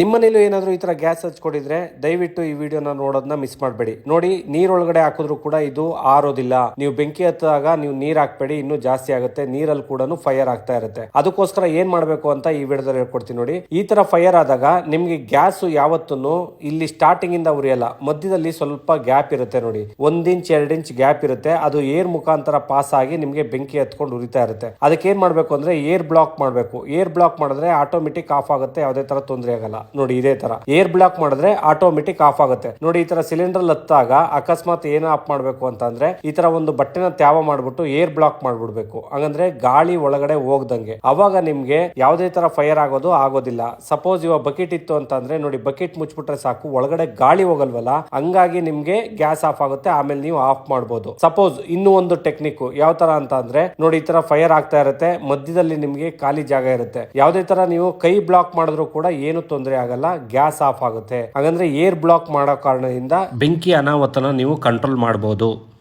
ನಿಮ್ಮನೇಲೂ ಏನಾದರೂ ಈ ಥರ ಗ್ಯಾಸ್ ಹಚ್ಕೊಂಡಿದ್ರೆ ದಯವಿಟ್ಟು ಈ ವಿಡಿಯೋನ ನೋಡೋದನ್ನ ಮಿಸ್ ಮಾಡಬೇಡಿ. ನೋಡಿ, ನೀರೊಳಗಡೆ ಹಾಕಿದ್ರು ಕೂಡ ಇದು ಆರೋದಿಲ್ಲ. ನೀವು ಬೆಂಕಿ ಹತ್ತಿದಾಗ ನೀವು ನೀರ್ ಹಾಕ್ಬೇಡಿ, ಇನ್ನೂ ಜಾಸ್ತಿ ಆಗುತ್ತೆ. ನೀರಲ್ಲಿ ಕೂಡ ಫೈರ್ ಆಗ್ತಾ ಇರುತ್ತೆ. ಅದಕ್ಕೋಸ್ಕರ ಏನ್ ಮಾಡಬೇಕು ಅಂತ ಈ ವಿಡಿಯೋದಲ್ಲಿ ಹೇಳ್ಕೊಡ್ತೀನಿ ನೋಡಿ. ಈ ತರ ಫೈರ್ ಆದಾಗ ನಿಮ್ಗೆ ಗ್ಯಾಸ್ ಯಾವತ್ತೂ ಇಲ್ಲಿ ಸ್ಟಾರ್ಟಿಂಗ್ ಇಂದ ಉರಿಯಲ್ಲ. ಮಧ್ಯದಲ್ಲಿ ಸ್ವಲ್ಪ ಗ್ಯಾಪ್ ಇರುತ್ತೆ ನೋಡಿ. ಒಂದ್ ಇಂಚ್ ಎರಡ್ ಇಂಚ್ ಗ್ಯಾಪ್ ಇರುತ್ತೆ. ಅದು ಏರ್ ಮುಖಾಂತರ ಪಾಸ್ ಆಗಿ ನಿಮ್ಗೆ ಬೆಂಕಿ ಹತ್ಕೊಂಡು ಉರಿತಾ ಇರುತ್ತೆ. ಅದಕ್ಕೆ ಏನ್ ಮಾಡ್ಬೇಕು ಅಂದ್ರೆ ಏರ್ ಬ್ಲಾಕ್ ಮಾಡಬೇಕು. ಏರ್ ಬ್ಲಾಕ್ ಮಾಡಿದ್ರೆ ಆಟೋಮೆಟಿಕ್ ಆಫ್ ಆಗುತ್ತೆ. ಯಾವುದೇ ತರ ತೊಂದರೆ ಆಗಲ್ಲ. ನೋಡಿ ಇದೇ ತರ. ಏರ್ ಬ್ಲಾಕ್ ಮಾಡಿದ್ರೆ ಆಟೋಮೆಟಿಕ್ ಆಫ್ ಆಗುತ್ತೆ. ನೋಡಿ ಈ ತರ ಸಿಲಿಂಡರ್ ಲತ್ತಾಗ ಅಕಸ್ಮಾತ್ ಏನ ಆಫ್ ಮಾಡಬೇಕು ಅಂತಂದ್ರೆ ಈ ತರ ಒಂದು ಬಟ್ಟೆನ ತ್ಯಾವ ಮಾಡ್ಬಿಟ್ಟು ಏರ್ ಬ್ಲಾಕ್ ಮಾಡ್ಬಿಡ್ಬೇಕು. ಹಂಗಂದ್ರೆ ಗಾಳಿ ಒಳಗಡೆ ಹೋಗ್ದಂಗೆ. ಅವಾಗ ನಿಮ್ಗೆ ಯಾವುದೇ ತರ ಫೈರ್ ಆಗೋದು ಆಗೋದಿಲ್ಲ. ಸಪೋಸ್ ಇವಾಗ ಬಕೆಟ್ ಇತ್ತು ಅಂತಂದ್ರೆ ನೋಡಿ ಬಕೆಟ್ ಮುಚ್ಚಿಬಿಟ್ರೆ ಸಾಕು, ಒಳಗಡೆ ಗಾಳಿ ಹೋಗಲ್ವಲ್ಲ, ಹಂಗಾಗಿ ನಿಮ್ಗೆ ಗ್ಯಾಸ್ ಆಫ್ ಆಗುತ್ತೆ, ಆಮೇಲೆ ನೀವು ಆಫ್ ಮಾಡ್ಬೋದು. ಸಪೋಸ್ ಇನ್ನೂ ಒಂದು ಟೆಕ್ನಿಕ್ ಯಾವ ತರ ಅಂತ ಅಂದ್ರೆ ನೋಡಿ ಈ ತರ ಫೈರ್ ಆಗ್ತಾ ಇರುತ್ತೆ, ಮಧ್ಯದಲ್ಲಿ ನಿಮ್ಗೆ ಖಾಲಿ ಜಾಗ ಇರುತ್ತೆ. ಯಾವುದೇ ತರ ನೀವು ಕೈ ಬ್ಲಾಕ್ ಮಾಡಿದ್ರು ಕೂಡ ಏನು ತೊಂದರೆ ಆಗಲ್ಲ ಗ್ಯಾಸ್ ಆಫ್ ಆಗುತ್ತೆ. ಹಾಗಂದ್ರೆ ಏರ್ ಬ್ಲಾಕ್ ಮಾಡೋ ಕಾರಣದಿಂದ ಬೆಂಕಿ ಅನಾಹುತನ ನೀವು ಕಂಟ್ರೋಲ್ ಮಾಡಬಹುದು